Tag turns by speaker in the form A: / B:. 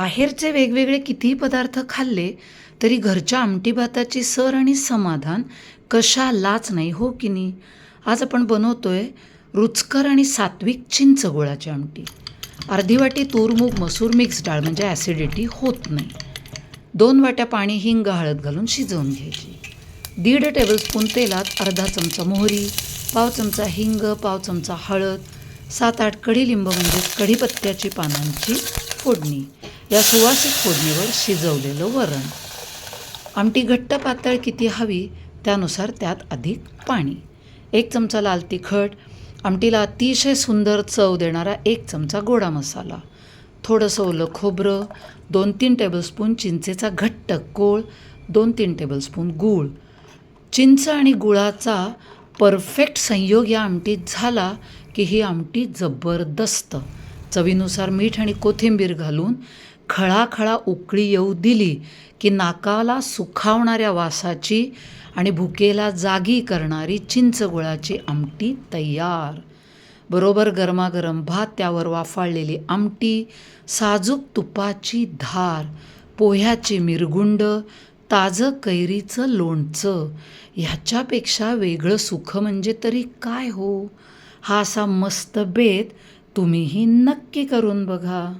A: बाहेरचे वेगवेगळे कितीही पदार्थ खाल्ले तरी घरच्या आमटी भाताची सर आणि समाधान कशालाच नाही हो की नाही? आज आपण बनवतोय रुचकर आणि सात्विक चिंच गोळाची आमटी. अर्धी वाटी तूरमूग मसूर मिक्स डाळ म्हणजे ॲसिडिटी होत नाही. दोन वाट्या पाणी हिंग हळद घालून शिजवून घ्यायची. दीड टेबलस्पून तेलात अर्धा चमचा मोहरी पाव चमचा हिंग पाव चमचा हळद सात आठ कढीलिंब म्हणजेच कढीपत्त्याची पानांची फोडणी. या सुवासिक फोडणीवर शिजवलेलं वरण. आमटी घट्ट पातळ किती हवी त्यानुसार त्यात अधिक पाणी. एक चमचा लाल तिखट आमटीला अतिशय सुंदर चव देणारा एक चमचा गोडा मसाला. थोडंसं ओलं खोबरं दोन तीन टेबलस्पून चिंचेचा घट्ट कोळ दोन तीन टेबलस्पून गूळ. चिंच आणि गुळाचा परफेक्ट संयोग या आमटीत झाला की ही आमटी जबरदस्त. चवीनुसार मीठ आणि कोथिंबीर घालून खळाखळा उकळी येऊ दिली की नाकाला सुखावणाऱ्या वासाची आणि भुकेला जागी करणारी चिंचगुळाची आमटी तयार. बरोबर गरमागरम भात त्यावर वाफाळलेली आमटी साजूक तुपाची धार पोह्याची मिरगुंड ताजं कैरीचं लोणचं ह्याच्यापेक्षा वेगळं सुख म्हणजे तरी काय हो? हा असा मस्त बेत तुम्हीही नक्की करून बघा.